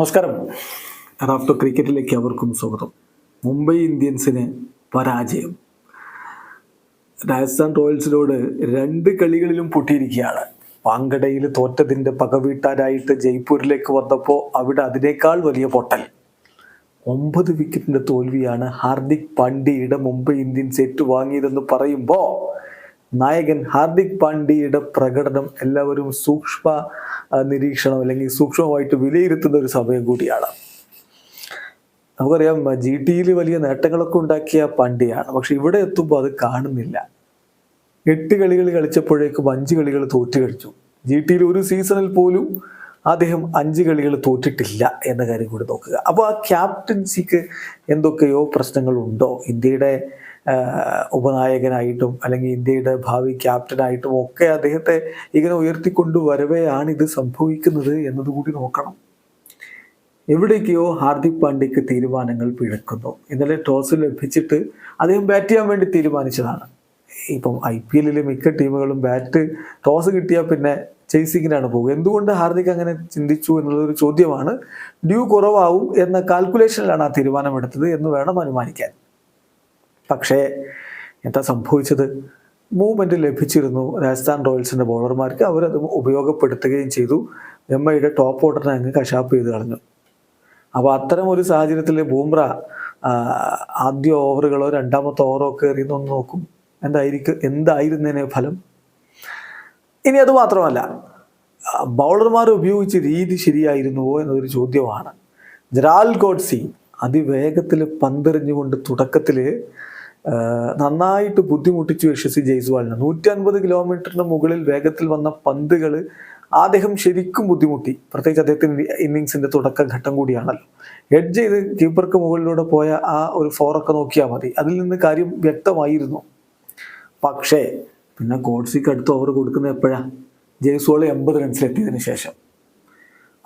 നമസ്കാരം. റാഫ്റ്റോ ക്രിക്കറ്റിലേക്ക് അവർക്കും സ്വാഗതം. മുംബൈ ഇന്ത്യൻസിന് പരാജയം. രാജസ്ഥാൻ റോയൽസിനോട് രണ്ട് കളികളിലും പൊട്ടിയിരിക്കുകയാണ്. പാങ്കടയിൽ തോറ്റതിന്റെ പകവീട്ടാനായിട്ട് ജയ്പൂരിലേക്ക് വന്നപ്പോൾ അവിടെ അതിനേക്കാൾ വലിയ പൊട്ടൽ. ഒമ്പത് വിക്കറ്റിന്റെ തോൽവിയാണ് ഹാർദിക് പാണ്ഡ്യയുടെ മുംബൈ ഇന്ത്യൻസ് ഏറ്റുവാങ്ങിയതെന്ന് പറയുമ്പോൾ നായകൻ ഹാർദിക് പാണ്ഡ്യയുടെ പ്രകടനം എല്ലാവരും സൂക്ഷ്മ നിരീക്ഷണം അല്ലെങ്കിൽ സൂക്ഷ്മമായിട്ട് വിലയിരുത്തുന്ന ഒരു സമയം കൂടിയാണ്. നമുക്കറിയാം ജി ടിയിൽ വലിയ നേട്ടങ്ങളൊക്കെ ഉണ്ടാക്കിയ പാണ്ഡ്യയാണ്. പക്ഷെ ഇവിടെ എത്തുമ്പോൾ അത് കാണുന്നില്ല. എട്ട് കളികൾ കളിച്ചപ്പോഴേക്കും അഞ്ച് കളികൾ തോറ്റു കളിച്ചു. ജി ടിയിൽ ഒരു സീസണിൽ പോലും അദ്ദേഹം അഞ്ച് കളികൾ തോറ്റിട്ടില്ല എന്ന കാര്യം കൂടി നോക്കുക. അപ്പോൾ ആ ക്യാപ്റ്റൻസിക്ക് എന്തൊക്കെയോ പ്രശ്നങ്ങളുണ്ടോ? ഇന്ത്യയുടെ ഉപനായകനായിട്ടും അല്ലെങ്കിൽ ഇന്ത്യയുടെ ഭാവി ക്യാപ്റ്റനായിട്ടും ഒക്കെ അദ്ദേഹത്തെ ഇങ്ങനെ ഉയർത്തിക്കൊണ്ടുവരവെയാണ് ഇത് സംഭവിക്കുന്നത് എന്നതുകൂടി നോക്കണം. എവിടേക്കോ ഹാർദിക് പാണ്ഡ്യക്ക് തീരുമാനങ്ങൾ പിഴക്കുന്നു. ഇന്നലെ ടോസ് ലഭിച്ചിട്ട് അദ്ദേഹം ബാറ്റ് ചെയ്യാൻ വേണ്ടി തീരുമാനിച്ചതാണ്. ഇപ്പം ഐ പി എല്ലിലെ മിക്ക ടീമുകളും ബാറ്റ് ടോസ് കിട്ടിയാൽ പിന്നെ ചേസിങ്ങിനാണ് പോകുക. എന്തുകൊണ്ട് ഹാർദിക് അങ്ങനെ ചിന്തിച്ചു എന്നുള്ളൊരു ചോദ്യമാണ്. ഡ്യൂ കുറവാവും എന്ന കാൽക്കുലേഷനിലാണ് ആ തീരുമാനമെടുത്തത് എന്ന് വേണം അനുമാനിക്കാൻ. പക്ഷേ എന്താ സംഭവിച്ചത്? മൂവ്മെന്റ് ലഭിച്ചിരുന്നു രാജസ്ഥാൻ റോയൽസിന്റെ ബോളർമാർക്ക്. അവരത് ഉപയോഗപ്പെടുത്തുകയും ചെയ്തു. എം ഐയുടെ ടോപ്പ് ഓർഡറിനെ അങ്ങ് കശാപ്പ് ചെയ്ത് കളഞ്ഞു. അപ്പോൾ അത്തരം ഒരു സാഹചര്യത്തിൽ ബൂംറ ആദ്യ ഓവറുകളോ രണ്ടാമത്തെ ഓവറോ ഒക്കെ എറിയുന്നൊന്ന് നോക്കും. എന്തായിരിക്കും? എന്തായിരുന്നതിന് ഫലം? ഇനി അത് മാത്രമല്ല ബൗളർമാർ ഉപയോഗിച്ച രീതി ശരിയായിരുന്നുവോ എന്നതൊരു ചോദ്യമാണ്. ജരാൽ ഗോഡ്സി അതിവേഗത്തിൽ പന്തെറിഞ്ഞുകൊണ്ട് തുടക്കത്തിൽ നന്നായിട്ട് ബുദ്ധിമുട്ടിച്ചു യശസ്വി ജയ്സ്വാളിന്. നൂറ്റി അൻപത് കിലോമീറ്ററിന് മുകളിൽ വേഗത്തിൽ വന്ന പന്തുകൾ അദ്ദേഹം ശരിക്കും ബുദ്ധിമുട്ടി. പ്രത്യേകിച്ച് അദ്ദേഹത്തിന്റെ ഇന്നിങ്സിന്റെ തുടക്കഘട്ടം കൂടിയാണല്ലോ. ഹെഡ് ചെയ്ത് കീപ്പർക്ക് മുകളിലൂടെ പോയ ആ ഒരു ഫോറൊക്കെ നോക്കിയാൽ മതി. അതിൽ നിന്ന് കാര്യം വ്യക്തമായിരുന്നു. പക്ഷേ പിന്നെ ഗോഡ്സിക്ക് അടുത്ത് ഓവർ കൊടുക്കുന്നത് എപ്പോഴാ? ജയ്സ്വാൾ എൺപത് റൺസിലെത്തിയതിനു ശേഷം.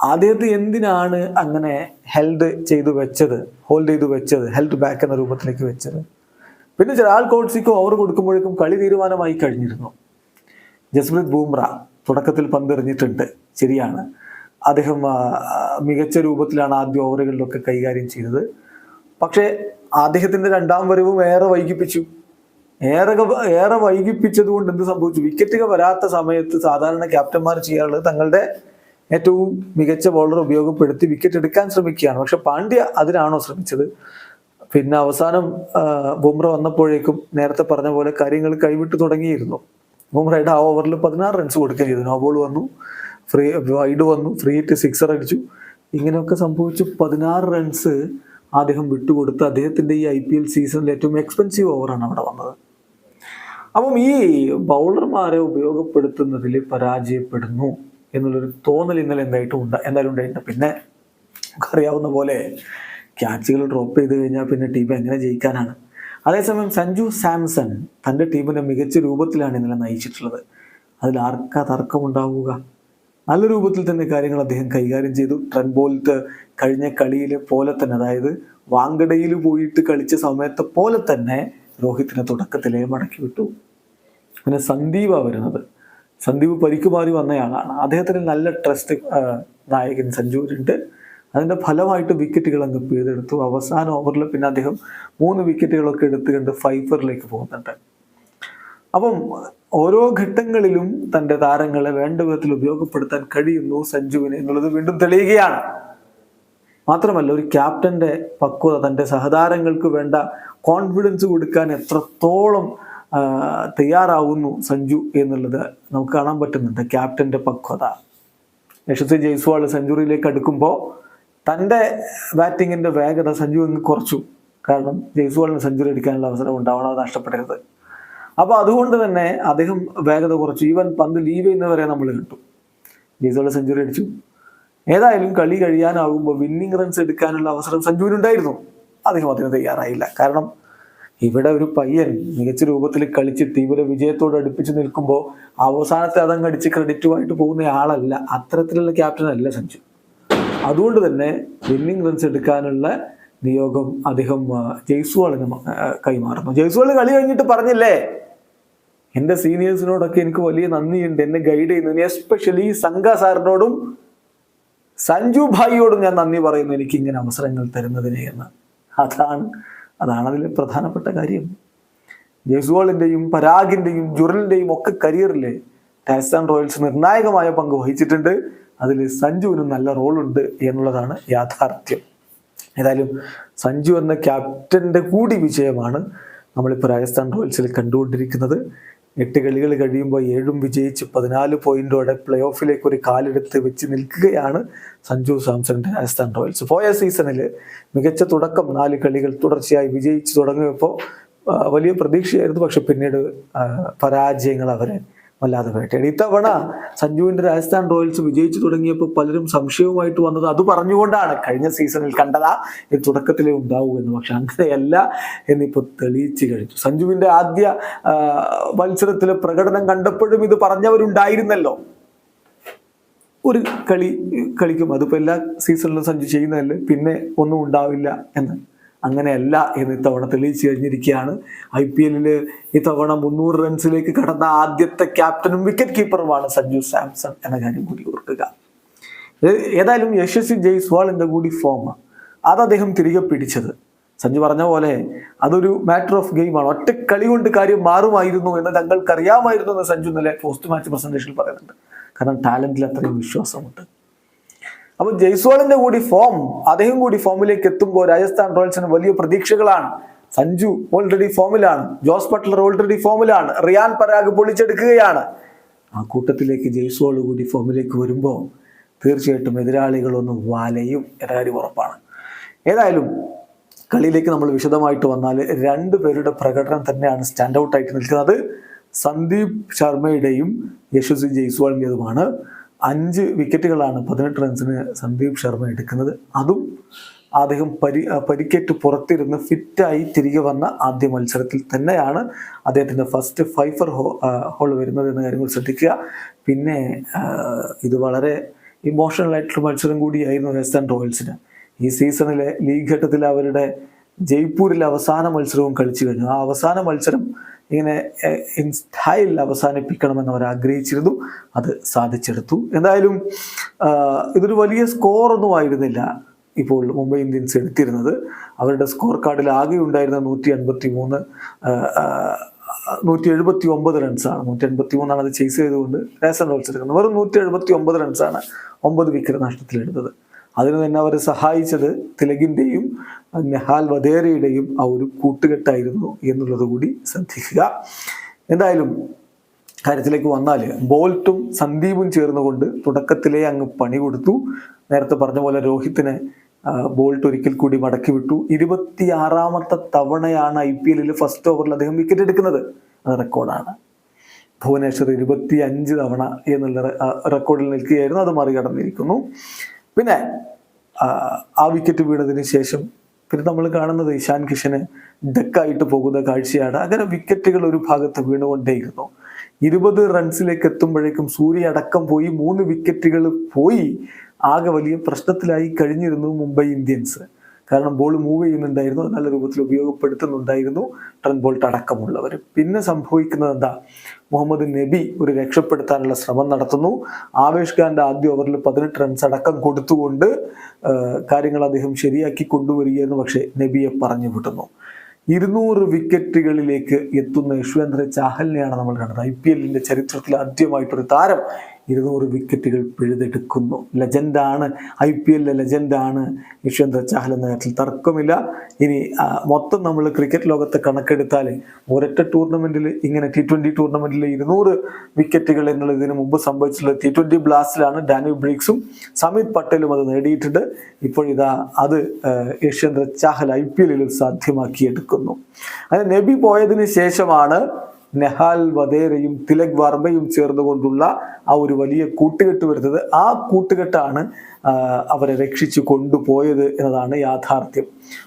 അദ്ദേഹത്തെ എന്തിനാണ് അങ്ങനെ ഹെൽഡ് ചെയ്തു വെച്ചത്? ഹോൾഡ് ചെയ്തു വെച്ചത് ഹെൽഡ് ബാക്ക് എന്ന രൂപത്തിലേക്ക് വെച്ചത്? പിന്നെ ജലാൽ കോട്സിക്ക് ഓവർ കൊടുക്കുമ്പോഴേക്കും കളി തീരുമാനമായി കഴിഞ്ഞിരുന്നു. ജസ്പ്രീത് ബൂംറ തുടക്കത്തിൽ പന്തെറിഞ്ഞിട്ടുണ്ട്. ശരിയാണ്. അദ്ദേഹം മികച്ച രൂപത്തിലാണ് ആദ്യ ഓവറുകളിലൊക്കെ കൈകാര്യം ചെയ്തത്. പക്ഷേ അദ്ദേഹത്തിന്റെ രണ്ടാം വരവും ഏറെ വൈകിപ്പിച്ചു. ഏറെ ഏറെ വൈകിപ്പിച്ചത് കൊണ്ട് എന്ത് സംഭവിച്ചു? വിക്കറ്റുകൾ വരാത്ത സമയത്ത് സാധാരണ ക്യാപ്റ്റന്മാർ ചെയ്യാറുള്ളത് തങ്ങളുടെ ഏറ്റവും മികച്ച ബോളർ ഉപയോഗപ്പെടുത്തി വിക്കറ്റ് എടുക്കാൻ ശ്രമിക്കുകയാണ്. പക്ഷെ പാണ്ഡ്യ അതിനാണോ ശ്രമിച്ചത്? പിന്നെ അവസാനം ബുംറ വന്നപ്പോഴേക്കും നേരത്തെ പറഞ്ഞ പോലെ കാര്യങ്ങൾ കൈവിട്ട് തുടങ്ങിയിരുന്നു. ബുംറയുടെ ആ ഓവറിൽ പതിനാറ് റൺസ് കൊടുക്കുകയും ചെയ്തു. നോ ബോൾ വന്നു. ഫ്രീ വൈഡ് വന്നു. ഫ്രീ ഹിറ്റ് സിക്സർ അടിച്ചു. ഇങ്ങനെയൊക്കെ സംഭവിച്ചു പതിനാറ് റൺസ് അദ്ദേഹം വിട്ടുകൊടുത്ത് അദ്ദേഹത്തിന്റെ ഈ ഐ പി എൽ സീസണിൽ ഏറ്റവും എക്സ്പെൻസീവ് ഓവറാണ് അവിടെ വന്നത്. അപ്പം ഈ ബൗളർമാരെ ഉപയോഗപ്പെടുത്തുന്നതിൽ പരാജയപ്പെടുന്നു എന്നുള്ളൊരു തോന്നൽ ഇന്നലെ എന്തായിട്ടും ഉണ്ട് എന്തായാലും ഉണ്ടായിട്ടുണ്ട്. പിന്നെ നമുക്കറിയാവുന്ന പോലെ ക്യാച്ചുകൾ ഡ്രോപ്പ് ചെയ്ത് കഴിഞ്ഞാൽ പിന്നെ ടീം എങ്ങനെ ജയിക്കാനാണ്. അതേസമയം സഞ്ജു സാംസൺ തന്റെ ടീമിനെ മികച്ച രൂപത്തിലാണ് ഇന്നലെ നയിച്ചിട്ടുള്ളത്. അതിൽ ആർക്കാ തർക്കമുണ്ടാവുക? നല്ല രൂപത്തിൽ തന്നെ കാര്യങ്ങൾ അദ്ദേഹം കൈകാര്യം ചെയ്തു. ട്രെൻ ബോൾട്ട് കഴിഞ്ഞ കളിയിലെ പോലെ തന്നെ അതായത് വാങ്കടയിൽ പോയിട്ട് കളിച്ച സമയത്തെ പോലെ തന്നെ രോഹിത്തിനെ തുടക്കത്തിലേ മടക്കി വിട്ടു. പിന്നെ സന്ദീപ വരുന്നത്. സന്ദീപ് പരിക്കുമാറി വന്നയാളാണ്. അദ്ദേഹത്തിന് നല്ല ട്രസ്റ്റ് നായകൻ സഞ്ജുവിനുണ്ട്. അതിന്റെ ഫലമായിട്ട് വിക്കറ്റുകൾ അങ്ങ് പിഴുതെടുത്തു. അവസാന ഓവറിൽ പിന്നെ അദ്ദേഹം മൂന്ന് വിക്കറ്റുകളൊക്കെ എടുത്തുകൊണ്ട് ഫൈഫറിലേക്ക് പോകുന്നുണ്ട്. അപ്പം ഓരോ ഘട്ടങ്ങളിലും തന്റെ താരങ്ങളെ വേണ്ട വിധത്തിൽ ഉപയോഗപ്പെടുത്താൻ കഴിയുന്നു സഞ്ജുവിന് എന്നുള്ളത് വീണ്ടും തെളിയുകയാണ്. മാത്രമല്ല ഒരു ക്യാപ്റ്റന്റെ പക്വത തന്റെ സഹതാരങ്ങൾക്ക് വേണ്ട കോൺഫിഡൻസ് കൊടുക്കാൻ എത്രത്തോളം തയ്യാറാവുന്നു സഞ്ജു എന്നുള്ളത് നമുക്ക് കാണാൻ പറ്റുന്നുണ്ട്. ക്യാപ്റ്റന്റെ പക്വത. യശസ്വി ജയ്സ്വാൾ സെഞ്ചുറിയിലേക്ക് അടുക്കുമ്പോൾ തന്റെ ബാറ്റിങ്ങിന്റെ വേഗത സഞ്ജു അങ്ങ് കുറച്ചു. കാരണം ജയ്സ്വാളിന് സെഞ്ചുറി അടിക്കാനുള്ള അവസരം ഉണ്ടാവണം അത് നഷ്ടപ്പെടരുത്. അപ്പോൾ അതുകൊണ്ട് തന്നെ അദ്ദേഹം വേഗത കുറച്ചു. ഈവൻ പന്ത് ലീവ് ചെയ്യുന്നവരെ നമ്മൾ കിട്ടും ജയ്സ്വാൾ സെഞ്ചുറി അടിച്ചു. ഏതായാലും കളി കഴിയാനാകുമ്പോൾ വിന്നിംഗ് റൺസ് എടുക്കാനുള്ള അവസരം സഞ്ജുവിനുണ്ടായിരുന്നു. അദ്ദേഹം അതിന് തയ്യാറായില്ല. കാരണം ഇവിടെ ഒരു പയ്യൻ മികച്ച രൂപത്തിൽ കളിച്ച് തീവ്ര വിജയത്തോട് അടുപ്പിച്ച് നിൽക്കുമ്പോൾ അവസാനത്തെ അതങ്ങ് അടിച്ച് ക്രെഡിറ്റുമായിട്ട് പോകുന്ന ആളല്ല. അത്തരത്തിലുള്ള ക്യാപ്റ്റൻ അല്ല സഞ്ജു. അതുകൊണ്ട് തന്നെ വിന്നിംഗ് റൺസ് എടുക്കാനുള്ള നിയോഗം അദ്ദേഹം ജയ്സ്വാളിന് കൈമാറുന്നു. ജയ്സ്വാൾ കളി കഴിഞ്ഞിട്ട് പറഞ്ഞില്ലേ? എന്റെ സീനിയേഴ്സിനോടൊക്കെ എനിക്ക് വലിയ നന്ദിയുണ്ട്. എന്നെ ഗൈഡ് ചെയ്യുന്നതിന് എസ്പെഷ്യലി സംഘ സാറിനോടും സഞ്ജു ഭായിയോടും ഞാൻ നന്ദി പറയുന്നു. എനിക്ക് ഇങ്ങനെ അവസരങ്ങൾ തരുന്നതിന് എന്ന്. അതാണ് അതാണ് അതിലെ പ്രധാനപ്പെട്ട കാര്യം. ജയ്സ്വാളിന്റെയും പരാഗിന്റെയും ജുറലിന്റെയും ഒക്കെ കരിയറിൽ രാജസ്ഥാൻ റോയൽസ് നിർണായകമായ പങ്ക് വഹിച്ചിട്ടുണ്ട്. അതിൽ സഞ്ജുവിന് നല്ല റോളുണ്ട് എന്നുള്ളതാണ് യാഥാർത്ഥ്യം. ഏതായാലും സഞ്ജു എന്ന ക്യാപ്റ്റന്റെ കൂടി വിജയമാണ് നമ്മളിപ്പോൾ രാജസ്ഥാൻ റോയൽസിൽ കണ്ടുകൊണ്ടിരിക്കുന്നത്. എട്ട് കളികൾ കഴിയുമ്പോൾ ഏഴും വിജയിച്ച് പതിനാല് പോയിന്റോടെ പ്ലേ ഓഫിലേക്ക് ഒരു കാലെടുത്ത് വെച്ച് നിൽക്കുകയാണ് സഞ്ജു സാംസന്റെ രാജസ്ഥാൻ റോയൽസ്. പോയ സീസണിൽ മികച്ച തുടക്കം നാല് കളികൾ തുടർച്ചയായി വിജയിച്ച് തുടങ്ങിയപ്പോൾ വലിയ പ്രതീക്ഷയായിരുന്നു. പക്ഷെ പിന്നീട് പരാജയങ്ങൾ അവരെ വല്ലാതെ വേട്ടയാണ് ഇത്തവണ സഞ്ജുവിന്റെ രാജസ്ഥാൻ റോയൽസ് വിജയിച്ചു തുടങ്ങിയപ്പോൾ പലരും സംശയവുമായിട്ട് വന്നത് അത് പറഞ്ഞുകൊണ്ടാണ് കഴിഞ്ഞ സീസണിൽ കണ്ടതാ ഇത് തുടക്കത്തിലേ ഉണ്ടാവൂ എന്ന്. പക്ഷെ അങ്ങനെയല്ല എന്നിപ്പോൾ തെളിയിച്ചു കഴിഞ്ഞു. സഞ്ജുവിന്റെ ആദ്യ മത്സരത്തിലെ പ്രകടനം കണ്ടപ്പോഴും ഇത് പറഞ്ഞവരുണ്ടായിരുന്നല്ലോ. ഒരു കളി കളിക്കും. അതിപ്പോൾ എല്ലാ സീസണിലും സഞ്ജു ചെയ്യുന്നതല്ലേ? പിന്നെ ഒന്നും ഉണ്ടാവില്ല എന്ന്. അങ്ങനെയല്ല എന്ന് ഇത്തവണ തെളിയിച്ചു കഴിഞ്ഞിരിക്കുകയാണ് ഐ പി എല്ലിൽ ഇത്തവണ മുന്നൂറ് റൺസിലേക്ക് കടന്ന ആദ്യത്തെ ക്യാപ്റ്റനും വിക്കറ്റ് കീപ്പറുമാണ് സഞ്ജു സാംസൺ എന്ന കാര്യം കൂടി ഓർക്കുക. ഏതായാലും യശസ്വി ജയ്സ്വാളിന്റെ കൂടി ഫോം അത് അദ്ദേഹം തിരികെ പിടിച്ചത്. സഞ്ജു പറഞ്ഞ പോലെ അതൊരു മാറ്റർ ഓഫ് ഗെയിമാണ് ഒറ്റ കളി കൊണ്ട് കാര്യം മാറുമായിരുന്നു എന്ന് ഞങ്ങൾക്കറിയാമായിരുന്നു എന്ന് സഞ്ജു ഇന്നലെ പോസ്റ്റ് മാച്ച് പ്രസന്റേഷനിൽ പറയുന്നുണ്ട്. കാരണം ടാലന്റിൽ അത്രയും വിശ്വാസമുണ്ട്. അപ്പൊ ജയ്സ്വാളിന്റെ കൂടി ഫോം അദ്ദേഹം കൂടി ഫോമിലേക്ക് എത്തുമ്പോൾ രാജസ്ഥാൻ റോയൽസിന് വലിയ പ്രതീക്ഷകളാണ്. സഞ്ജു ഓൾറെഡി ഫോമിലാണ് ജോസ് ബട്ട്ലർ ഓൾറെഡി ഫോമിലാണ് റിയാൻ പരാഗ് പൊളിച്ചെടുക്കുകയാണ്. ആ കൂട്ടത്തിലേക്ക് ജയ്സ്വാൾ കൂടി ഫോമിലേക്ക് വരുമ്പോൾ തീർച്ചയായിട്ടും എതിരാളികളൊന്ന് വലയും എന്ന കാര്യം ഉറപ്പാണ്. ഏതായാലും കളിയിലേക്ക് നമ്മൾ വിശദമായിട്ട് വന്നാൽ രണ്ട് പേരുടെ പ്രകടനം തന്നെയാണ് സ്റ്റാൻഡ് ഔട്ടായിട്ട് നിൽക്കുന്നത്. സന്ദീപ് ശർമ്മയുടെയും യശസ്വി ജയ്സ്വാളിന്റെതുമാണ്. അഞ്ച് വിക്കറ്റുകളാണ് പതിനെട്ട് റൺസിന് സന്ദീപ് ശർമ്മ എടുക്കുന്നത്. അതും അദ്ദേഹം പരി പരിക്കേറ്റ് പുറത്തിരുന്ന് ഫിറ്റായി തിരികെ വന്ന ആദ്യ മത്സരത്തിൽ തന്നെയാണ് അദ്ദേഹത്തിന്റെ ഫസ്റ്റ് ഫൈഫർ ഹോ ഹോൾ വരുന്നത് എന്ന കാര്യങ്ങൾ ശ്രദ്ധിക്കുക. പിന്നെ ഇത് വളരെ ഇമോഷണൽ ആയിട്ടുള്ള മത്സരം കൂടിയായിരുന്നു രാജസ്ഥാൻ റോയൽസിന്. ഈ സീസണിലെ ലീഗ് ഘട്ടത്തിൽ അവരുടെ ജയ്പൂരിൽ അവസാന മത്സരവും കളിച്ചു കഴിഞ്ഞു. ആ അവസാന മത്സരം ഇങ്ങനെ ഇൻ സ്റ്റൈൽ അവസാനിപ്പിക്കണമെന്ന് അവർ ആഗ്രഹിച്ചിരുന്നു. അത് സാധിച്ചെടുത്തു. എന്തായാലും ഇതൊരു വലിയ സ്കോർ ഒന്നും ആയിരുന്നില്ല ഇപ്പോൾ മുംബൈ ഇന്ത്യൻസ് എടുത്തിരുന്നത്. അവരുടെ സ്കോർ കാർഡിൽ ആകെ ഉണ്ടായിരുന്ന നൂറ്റി അൻപത്തി മൂന്ന് നൂറ്റി എഴുപത്തി ഒമ്പത് റൺസാണ്. നൂറ്റി എൺപത്തി മൂന്നാണ് അത് ചേസ് ചെയ്തുകൊണ്ട് രാജസ്ഥാൻ റോയൽസ് എടുക്കുന്നത്. വെറും നൂറ്റി എഴുപത്തി ഒമ്പത് റൺസാണ് ഒമ്പത് വിക്കറ്റ് നഷ്ടത്തിലെടുത്തത്. അതിന് തന്നെ അവരെ സഹായിച്ചത് തിലകിന്റെയും നെഹാൽ വധേരയുടെയും ആ ഒരു കൂട്ടുകെട്ടായിരുന്നു എന്നുള്ളത് കൂടി ശ്രദ്ധിക്കുക. എന്തായാലും കാര്യത്തിലേക്ക് വന്നാൽ ബോൾട്ടും സന്ദീപും ചേർന്നുകൊണ്ട് തുടക്കത്തിലേ അങ്ങ് പണി കൊടുത്തു. നേരത്തെ പറഞ്ഞ പോലെ രോഹിത്തിനെ ബോൾട്ട് ഒരിക്കൽ കൂടി മടക്കി വിട്ടു. ഇരുപത്തിയാറാമത്തെ തവണയാണ് ഐ പി എല്ലിൽ ഫസ്റ്റ് ഓവറിൽ അദ്ദേഹം വിക്കറ്റ് എടുക്കുന്നത്. അത് റെക്കോർഡാണ്. ഭുവനേശ്വർ ഇരുപത്തി അഞ്ച് തവണ എന്നുള്ള റെക്കോർഡിൽ നിൽക്കുകയായിരുന്നു. അത് മറികടന്നിരിക്കുന്നു. പിന്നെ ആ, വിക്കറ്റ് വീണതിന് ശേഷം പിന്നെ നമ്മൾ കാണുന്നത് ഇഷാൻ കിഷന് ഡെക്കായിട്ട് പോകുന്ന കാഴ്ചയാണ്. അങ്ങനെ വിക്കറ്റുകൾ ഒരു ഭാഗത്ത് വീണുകൊണ്ടേയിരുന്നു. ഇരുപത് റൺസിലേക്ക് എത്തുമ്പോഴേക്കും സൂര്യ അടക്കം പോയി. മൂന്ന് വിക്കറ്റുകൾ പോയി. ആകെ വലിയ പ്രശ്നത്തിലായി കഴിഞ്ഞിരുന്നു മുംബൈ ഇന്ത്യൻസ്. കാരണം ബോൾ മൂവ് ചെയ്യുന്നുണ്ടായിരുന്നു. നല്ല രൂപത്തിൽ ഉപയോഗപ്പെടുത്തുന്നുണ്ടായിരുന്നു ട്രെൻ ബോൾട്ട് അടക്കമുള്ളവർ പിന്നെ സംഭവിക്കുന്നത് എന്താ? മുഹമ്മദ് നബി ഒരു രക്ഷപ്പെടുത്താനുള്ള ശ്രമം നടത്തുന്നു. ആവേഷ് ഖാന്റെ ആദ്യ ഓവറിൽ പതിനെട്ട് റൺസ് അടക്കം കൊടുത്തുകൊണ്ട് കാര്യങ്ങൾ അദ്ദേഹം ശരിയാക്കി കൊണ്ടുവരികയെന്ന് പക്ഷേ നബിയെ പറഞ്ഞു വിട്ടുന്നു ഇരുന്നൂറ് വിക്കറ്റുകളിലേക്ക് എത്തുന്ന യശ്വേന്ദ്ര ചാഹലിനെയാണ് നമ്മൾ കണ്ടത് ഐ പി എല്ലിന്റെ ചരിത്രത്തിൽ ആദ്യമായിട്ടൊരു താരം ഇരുന്നൂറ് വിക്കറ്റുകൾ പിഴുതെടുക്കുന്നു. ലെജൻഡാണ് ഐ പി എല്ലിലെ ലെജൻഡാണ് യശ്വേന്ദ്ര ചാഹൽ എന്ന കാര്യത്തിൽ തർക്കമില്ല. ഇനി മൊത്തം നമ്മൾ ക്രിക്കറ്റ് ലോകത്തെ കണക്കെടുത്താൽ ഒരൊറ്റ ടൂർണമെന്റിൽ ഇങ്ങനെ ടി ട്വന്റി ടൂർണമെന്റിൽ ഇരുന്നൂറ് വിക്കറ്റുകൾ എന്നുള്ളത് ഇതിനു മുമ്പ് സംഭവിച്ചിട്ടുള്ളത് ടി ട്വന്റി ബ്ലാസ്റ്റിലാണ്. ഡാനി ബ്രീക്സും സമീത് പട്ടേലും അത് നേടിയിട്ടുണ്ട്. ഇപ്പോഴിതാ അത് യശ്വന്ത ചാഹൽ ഐ പി എല്ലിൽ സാധ്യമാക്കിയെടുക്കുന്നു. അങ്ങനെ നബി പോയതിന് ശേഷമാണ് നെഹാൽ വധേരയും തിലക് വർമ്മയും ചേർന്നുകൊണ്ടുള്ള ആ ഒരു വലിയ കൂട്ടുകെട്ട് വരുന്നത്. ആ കൂട്ടുകെട്ടാണ് അവരെ രക്ഷിച്ചു കൊണ്ടുപോയത് എന്നതാണ് യാഥാർത്ഥ്യം.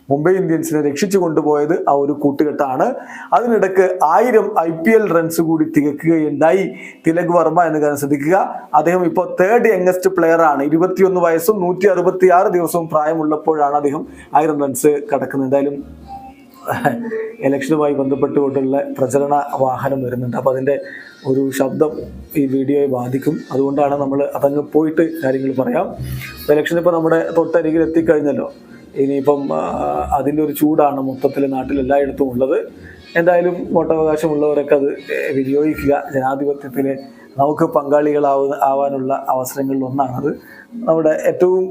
മുംബൈ ഇന്ത്യൻസിനെ രക്ഷിച്ചു കൊണ്ടുപോയത് ആ ഒരു കൂട്ടുകെട്ടാണ്. അതിനിടക്ക് ആയിരം ഐ പി എൽ റൺസ് കൂടി തികക്കുകയുണ്ടായി തിലക് വർമ്മ എന്ന് കാരണം ശ്രദ്ധിക്കുക. അദ്ദേഹം ഇപ്പോൾ തേർഡ് യങ്ങസ്റ്റ് പ്ലെയർ ആണ്. ഇരുപത്തിയൊന്ന് വയസ്സും നൂറ്റി അറുപത്തി ദിവസവും പ്രായമുള്ളപ്പോഴാണ് അദ്ദേഹം ആയിരം റൺസ് കടക്കുന്നത്. എന്തായാലും ഇലക്ഷനുമായി ബന്ധപ്പെട്ടുകൊണ്ടുള്ള പ്രചരണ വാഹനം വരുന്നുണ്ട്. അപ്പോൾ അതിന്റെ ഒരു ശബ്ദം ഈ വീഡിയോയെ ബാധിക്കും. അതുകൊണ്ടാണ് നമ്മൾ അതങ്ങ് പോയിട്ട് കാര്യങ്ങൾ പറയാം. ഇലക്ഷൻ ഇപ്പോൾ നമ്മുടെ തൊട്ടരികിൽ എത്തിക്കഴിഞ്ഞല്ലോ. ഇനിയിപ്പം അതിന്റെ ഒരു ചൂടാണ് മൊത്തത്തിൽ നാട്ടിൽ എല്ലായിടത്തും ഉള്ളത്. എന്തായാലും വോട്ടവകാശമുള്ളവരൊക്കെ അത് വിനിയോഗിക്കുക. ജനാധിപത്യത്തിലെ നമുക്ക് പങ്കാളികളാവുന്ന ആവാനുള്ള അവസരങ്ങളിൽ ഒന്നാണത്. നമ്മുടെ ഏറ്റവും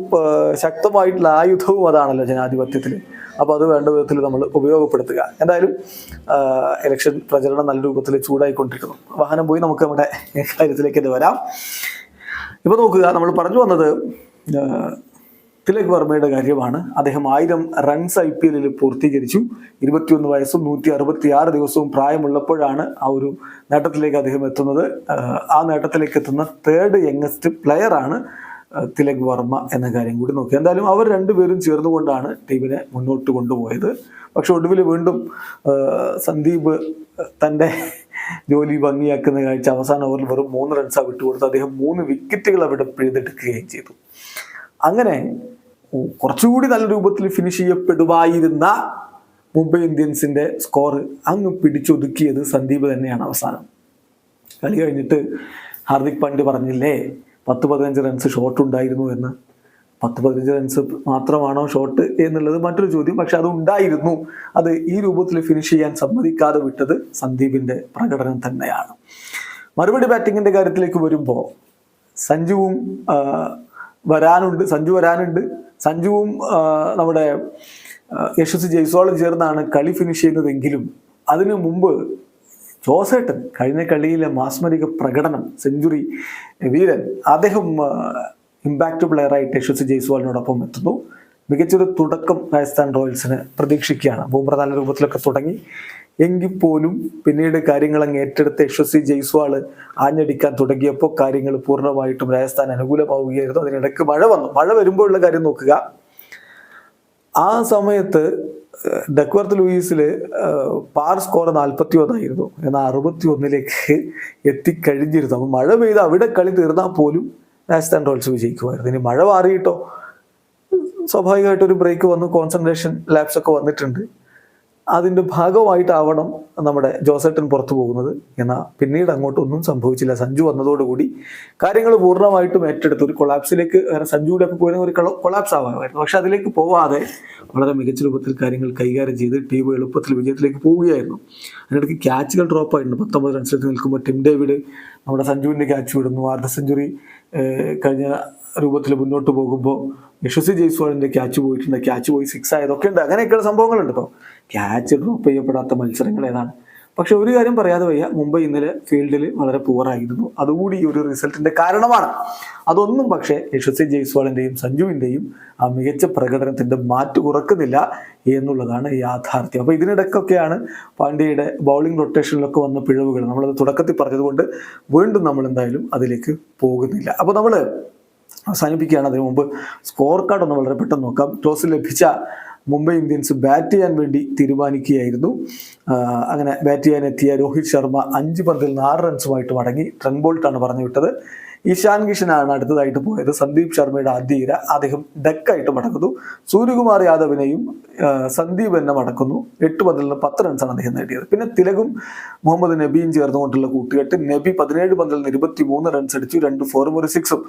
ശക്തമായിട്ടുള്ള ആയുധവും അതാണല്ലോ ജനാധിപത്യത്തിൽ അപ്പോൾ അത് വേണ്ട വിധത്തിൽ നമ്മൾ ഉപയോഗപ്പെടുത്തുക. എന്തായാലും ഇലക്ഷൻ പ്രചരണം നല്ല രൂപത്തിൽ ചൂടായിക്കൊണ്ടിരിക്കുന്നു. വാഹനം പോയി നമുക്ക് നമ്മുടെ കാര്യത്തിലേക്ക് ഇത് വരാം. ഇപ്പൊ നോക്കുക നമ്മൾ പറഞ്ഞു വന്നത് തിലക് വർമ്മയുടെ കാര്യമാണ്. അദ്ദേഹം ആയിരം റൺസ് ഐ പി എല്ലിൽ പൂർത്തീകരിച്ചു. ഇരുപത്തിയൊന്ന് വയസ്സും നൂറ്റി അറുപത്തി ആറ് ദിവസവും പ്രായമുള്ളപ്പോഴാണ് ആ ഒരു നേട്ടത്തിലേക്ക് അദ്ദേഹം എത്തുന്നത്. ആ നേട്ടത്തിലേക്ക് എത്തുന്ന തേർഡ് യങ്ങസ്റ്റ് പ്ലെയറാണ് തിലക് വർമ്മ എന്ന കാര്യം കൂടി നോക്കി. എന്തായാലും അവർ രണ്ടുപേരും ചേർന്നുകൊണ്ടാണ് ടീമിനെ മുന്നോട്ട് കൊണ്ടുപോയത്. പക്ഷെ ഒടുവിൽ വീണ്ടും സന്ദീപ് തന്റെ ജോലി ഭംഗിയാക്കുന്ന കാഴ്ച അവസാന ഓവറിൽ വെറും മൂന്ന് റൺസാണ് വിട്ടുകൊടുത്ത് അദ്ദേഹം മൂന്ന് വിക്കറ്റുകൾ അവിടെ പിഴുതെടുക്കുകയും ചെയ്തു. അങ്ങനെ കുറച്ചുകൂടി നല്ല രൂപത്തിൽ ഫിനിഷ് ചെയ്യപ്പെടുമായിരുന്ന മുംബൈ ഇന്ത്യൻസിന്റെ സ്കോർ അങ്ങ് പിടിച്ചൊതുക്കിയത് സന്ദീപ് തന്നെയാണ് അവസാനം. കളി കഴിഞ്ഞിട്ട് ഹാർദിക് പാണ്ഡ്യ പറഞ്ഞില്ലേ പത്ത് പതിനഞ്ച് റൺസ് ഷോട്ട് ഉണ്ടായിരുന്നു എന്ന്. പത്ത് പതിനഞ്ച് റൺസ് മാത്രമാണോ ഷോട്ട് എന്നുള്ളത് മറ്റൊരു ചോദ്യം. പക്ഷെ അത് ഉണ്ടായിരുന്നു. അത് ഈ രൂപത്തിൽ ഫിനിഷ് ചെയ്യാൻ സമ്മതിക്കാതെ വിട്ടത് സന്ദീപിന്റെ പ്രകടനം തന്നെയാണ്. മറുപടി ബാറ്റിങ്ങിന്റെ കാര്യത്തിലേക്ക് വരുമ്പോൾ സഞ്ജുവും വരാനുണ്ട്. സഞ്ജു വരാനുണ്ട്. സഞ്ജുവും നമ്മുടെ യശസ് ജയ്സ്വാളും ചേർന്നാണ് കളി ഫിനിഷ് ചെയ്യുന്നതെങ്കിലും അതിനു മുമ്പ് ജോസേട്ടൻ കഴിഞ്ഞ കളിയിലെ മാസ്മരിക പ്രകടനം സെഞ്ചുറി വീരൻ അദ്ദേഹം ഇമ്പാക്റ്റ് പ്ലെയറായിട്ട് യശസ്വി ജയ്സ്വാളിനോടൊപ്പം എത്തുന്നു. മികച്ചൊരു തുടക്കം രാജസ്ഥാൻ റോയൽസിന് പ്രതീക്ഷിക്കുകയാണ്. ഭൂമ്രതാല രൂപത്തിലൊക്കെ തുടങ്ങി. എങ്കിൽ പോലും പിന്നീട് കാര്യങ്ങൾ അങ്ങ് ഏറ്റെടുത്ത് യശസ്വി ജയ്സ്വാൾ ആഞ്ഞടിക്കാൻ തുടങ്ങിയപ്പോൾ കാര്യങ്ങൾ പൂർണമായിട്ടും രാജസ്ഥാൻ അനുകൂലമാവുകയായിരുന്നു. അതിനിടയ്ക്ക് മഴ വന്നു. മഴ വരുമ്പോഴുള്ള കാര്യം നോക്കുക. ആ സമയത്ത് ഡക്വർത്ത് ലൂയിസിൽ പാർ സ്കോർ നാൽപ്പത്തി ഒന്നായിരുന്നു എന്നാൽ അറുപത്തി ഒന്നിലേക്ക് എത്തിക്കഴിഞ്ഞിരുന്നു. അപ്പം മഴ പെയ്ത് അവിടെ കളി തീർന്നാൽ പോലും രാജസ്ഥാൻ റോയൽസ് വിജയിക്കുമായിരുന്നു. ഇനി മഴ മാറിയിട്ടോ? സ്വാഭാവികമായിട്ടൊരു ബ്രേക്ക് വന്നു. കോൺസെൻട്രേഷൻ ലാബ്സ് ഒക്കെ വന്നിട്ടുണ്ട്. അതിന്റെ ഭാഗമായിട്ടാവണം നമ്മുടെ ജോസേട്ടൻ പുറത്തു പോകുന്നത്. എന്നാൽ പിന്നീട് അങ്ങോട്ടൊന്നും സംഭവിച്ചില്ല. സഞ്ജു വന്നതോടുകൂടി കാര്യങ്ങൾ പൂർണമായിട്ടും ഏറ്റെടുത്ത് ഒരു കൊളാപ്സിലേക്ക് സഞ്ജുവിടെ ഒക്കെ പോയിരുന്ന ഒരു കൊളാപ്സ് ആവാമായിരുന്നു പക്ഷെ അതിലേക്ക് പോവാതെ വളരെ മികച്ച രൂപത്തിൽ കാര്യങ്ങൾ കൈകാര്യം ചെയ്ത് ടീം എളുപ്പത്തിൽ വിജയത്തിലേക്ക് പോവുകയായിരുന്നു. അതിനിടയ്ക്ക് ക്യാച്ചുകൾ ഡ്രോപ്പ് ആയിട്ടുണ്ട്. പത്തൊമ്പത് റൺസിലേക്ക് നിൽക്കുമ്പോൾ ടിം ഡേവിഡ് നമ്മുടെ സഞ്ജുവിന്റെ ക്യാച്ച് വിടുന്നു. അർദ്ധ സെഞ്ചുറി കഴിഞ്ഞ രൂപത്തിൽ മുന്നോട്ട് പോകുമ്പോൾ യശസ്വി ജയ്സ്വാളിന്റെ ക്യാച്ച് പോയിട്ടുണ്ട്. ക്യാച്ച് പോയി സിക്സ് ആയതൊക്കെ ഉണ്ട്. അങ്ങനെയൊക്കെയുള്ള സംഭവങ്ങളുണ്ട് ഇപ്പോൾ ക്യാച്ച് ഡ്രോപ്പ് മത്സരങ്ങൾ ഏതാണ്? പക്ഷെ ഒരു കാര്യം പറയാതെ വയ്യ. മുംബൈ ഇന്നലെ ഫീൽഡിൽ വളരെ പൂറായിരുന്നു അതുകൂടി ഈ ഒരു റിസൾട്ടിന്റെ കാരണമാണ്. അതൊന്നും പക്ഷേ യശസ്വി ജയ്സ്വാളിന്റെയും സഞ്ജുവിന്റെയും ആ മികച്ച പ്രകടനത്തിന്റെ മാറ്റ് കുറക്കുന്നില്ല എന്നുള്ളതാണ് യാഥാർത്ഥ്യം. അപ്പോൾ ഇതിനിടയ്ക്കൊക്കെയാണ് പാണ്ഡ്യയുടെ ബൗളിംഗ് റൊട്ടേഷനിലൊക്കെ വന്ന പിഴവുകൾ. നമ്മളത് തുടക്കത്തിൽ പറഞ്ഞതുകൊണ്ട് വീണ്ടും നമ്മൾ എന്തായാലും അതിലേക്ക് പോകുന്നില്ല. അപ്പോൾ നമ്മൾ അവസാനിപ്പിക്കുകയാണ്. അതിനു മുമ്പ് സ്കോർ കാർഡ് ഒന്ന് വളരെ പെട്ടെന്ന് നോക്കാം. ടോസ് ലഭിച്ച മുംബൈ ഇന്ത്യൻസ് ബാറ്റ് ചെയ്യാൻ വേണ്ടി തീരുമാനിക്കുകയായിരുന്നു. അങ്ങനെ ബാറ്റ് ചെയ്യാൻ എത്തിയ രോഹിത് ശർമ്മ അഞ്ച് പന്തിൽ ആറ് റൺസുമായിട്ട് മടങ്ങി. ട്രൺബോൾട്ടാണ് പറഞ്ഞു വിട്ടത് ഇഷാൻ കിഷനാണ് അടുത്തതായിട്ട് പോയത്. സന്ദീപ് ശർമ്മയുടെ ആദ്യ ഇര അദ്ദേഹം ഡെക്കായിട്ട് മടക്കുന്നു സൂര്യകുമാർ യാദവിനെയും സന്ദീപ് എന്നെ മടക്കുന്നു. എട്ട് പന്തിൽ നിന്ന് പത്ത് റൺസാണ് അദ്ദേഹം നേടിയത്. പിന്നെ തിലകും മുഹമ്മദ് നബിയും ചേർന്നുകൊണ്ടുള്ള കൂട്ടുകെട്ട് നബി പതിനേഴ് പന്തിൽ നിന്ന് ഇരുപത്തി മൂന്ന് റൺസ് അടിച്ചു രണ്ട് ഫോറും ഒരു സിക്സും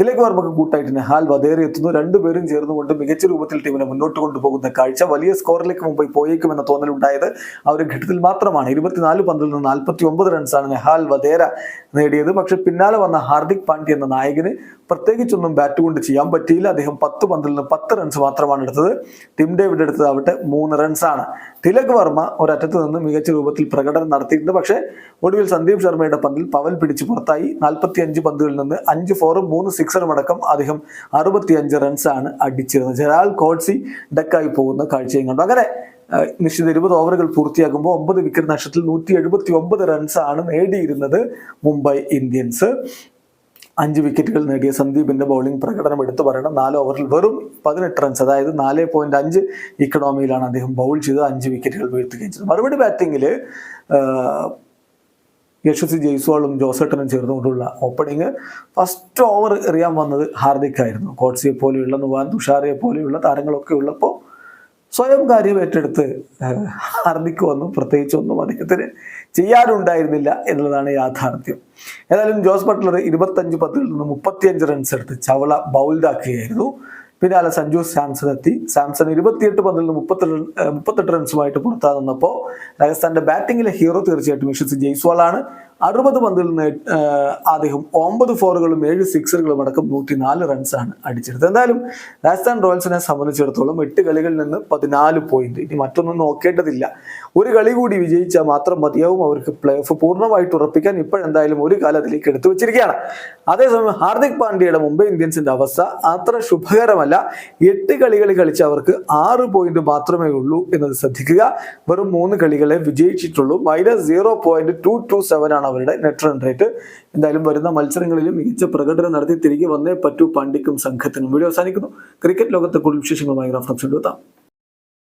തിലക് വർമ്മക്ക് കൂട്ടായിട്ട് നെഹാൽ വധേറി എത്തുന്നു. രണ്ടുപേരും ചേർന്നുകൊണ്ട് മികച്ച രൂപത്തിൽ ടീമിനെ മുന്നോട്ട് കൊണ്ടുപോകുന്ന കാഴ്ച വലിയ സ്കോറിലേക്ക് മുമ്പ് പോയേക്കുമെന്ന തോന്നലുണ്ടായത് ആ ഒരു ഘട്ടത്തിൽ മാത്രമാണ്. ഇരുപത്തിനാല് പന്തിൽ നിന്ന് നാൽപ്പത്തി ഒമ്പത് റൺസാണ് നെഹാൽ വധേര നേടിയത്. പക്ഷെ പിന്നാലെ വന്ന ഹാർദിക് പാണ്ഡ്യ എന്ന നായകന് പ്രത്യേകിച്ചൊന്നും ബാറ്റ് കൊണ്ട് ചെയ്യാൻ പറ്റിയില്ല. അദ്ദേഹം പത്ത് പന്തിൽ നിന്ന് പത്ത് റൺസ് മാത്രമാണ് എടുത്തത്. ടിം ഡേവിഡ് എടുത്തതാവട്ടെ മൂന്ന് റൺസാണ് തിലക് വർമ്മ ഒരറ്റത്ത് നിന്ന് മികച്ച രൂപത്തിൽ പ്രകടനം നടത്തിയിട്ടുണ്ട്. പക്ഷേ ഒടുവിൽ സന്ദീപ് ശർമ്മയുടെ പന്തിൽ പവൽ പിടിച്ച് പുറത്തായി. നാൽപ്പത്തി അഞ്ച് പന്തുകളിൽ നിന്ന് അഞ്ച് ഫോറും മൂന്ന് സിക്സറും അടക്കം അദ്ദേഹം അറുപത്തി അഞ്ച് റൺസാണ് അടിച്ചിരുന്നത്. ജലാൽ കോഡ്സി ഡക്കായി പോകുന്ന കാഴ്ചയും കണ്ടു. അങ്ങനെ നിശ്ചിത ഇരുപത് ഓവറുകൾ പൂർത്തിയാകുമ്പോൾ ഒമ്പത് വിക്കറ്റ് നഷ്ടത്തിൽ നൂറ്റി എഴുപത്തി ഒമ്പത് റൺസാണ് നേടിയിരുന്നത് മുംബൈ ഇന്ത്യൻസ്. അഞ്ച് വിക്കറ്റുകൾ നേടിയ സന്ദീപിന്റെ ബൗളിംഗ് പ്രകടനം എടുത്തു പറയണം. നാല് ഓവറിൽ വെറും പതിനെട്ട് റൺസ് അതായത് നാല് പോയിന്റ് അഞ്ച് ഇക്കണോമിയിലാണ് അദ്ദേഹം ബൗൾ ചെയ്ത് അഞ്ച് വിക്കറ്റുകൾ വീഴ്ത്തുകയും ചെയ്തത് മറുപടി ബാറ്റിംഗിൽ യശസ്വി ജയ്സ്വാളും ജോസേട്ടനും ചേർന്നുകൊണ്ടുള്ള ഓപ്പണിങ് ഫസ്റ്റ് ഓവർ എറിയാൻ വന്നത് ഹാർദിക് ആയിരുന്നു കോട്സിയെ പോലെയുള്ള നുവാൻ തുഷാറിയെ പോലെയുള്ള താരങ്ങളൊക്കെ ഉള്ളപ്പോൾ സ്വയം കാര്യം ഏറ്റെടുത്ത് ഹാർദിക് വന്നു. പ്രത്യേകിച്ചൊന്നും അദ്ദേഹത്തിന് ചെയ്യാനുണ്ടായിരുന്നില്ല എന്നുള്ളതാണ് യാഥാർത്ഥ്യം. ഏതായാലും ജോസ് ബട്ട്ലർ ഇരുപത്തഞ്ച് പത്തിൽ നിന്ന് മുപ്പത്തിയഞ്ച് റൺസ് എടുത്ത് ചവള ബൗൾഡാക്കുകയായിരുന്നു പിന്നാലെ സഞ്ജു സാംസൺ എത്തി. സാംസൺ ഇരുപത്തിയെട്ട് പന്തിൽ നിന്ന് ഏഹ് മുപ്പത്തെട്ട് റൺസുമായിട്ട് പുറത്താ നിന്നപ്പോൾ രാജസ്ഥാന്റെ ബാറ്റിംഗിലെ ഹീറോ തീർച്ചയായിട്ടും യശസ്വി ജയ്സ്വാളാണ്. അറുപത് പന്തിൽ നിന്ന് അദ്ദേഹം ഒമ്പത് ഫോറുകളും ഏഴ് സിക്സറുകളും അടക്കം നൂറ്റി നാല് റൺസാണ് അടിച്ചെടുത്തത് എന്തായാലും രാജസ്ഥാൻ റോയൽസിനെ സംബന്ധിച്ചിടത്തോളം എട്ട് കളികളിൽ നിന്ന് പതിനാല് പോയിന്റ് ഇനി മറ്റൊന്നും നോക്കേണ്ടതില്ല. ഒരു കളി കൂടി വിജയിച്ചാൽ മാത്രം മതിയാവും അവർക്ക് പ്ലേ ഓഫ് പൂർണമായിട്ട് ഉറപ്പിക്കാൻ. ഇപ്പോഴെന്തായാലും ഒരു കാലം അതിലേക്ക് എടുത്തു വെച്ചിരിക്കുകയാണ്. അതേസമയം ഹാർദിക് പാണ്ഡ്യയുടെ മുംബൈ ഇന്ത്യൻസിന്റെ അവസ്ഥ അത്ര ശുഭകരമല്ല. എട്ട് കളികൾ കളിച്ച അവർക്ക് ആറ് പോയിന്റ് മാത്രമേ ഉള്ളൂ എന്നത് ശ്രദ്ധിക്കുക. വെറും മൂന്ന് കളികളെ വിജയിച്ചിട്ടുള്ളൂ. Minus zero point two two seven ആണ് അവരുടെ നെറ്റ് റൺ റേറ്റ് എന്തായാലും വരുന്ന മത്സരങ്ങളിലും മികച്ച പ്രകടനം നടത്തി തിരികെ വന്നേ പറ്റൂ പാണ്ഡിക്കും സംഘത്തിനും. വീഡിയോ അവസാനിക്കുന്നു. ക്രിക്കറ്റ് ലോകത്തെ കൂടുതൽ വിശേഷങ്ങളുമായി റഫറൻസ് എടുത്താം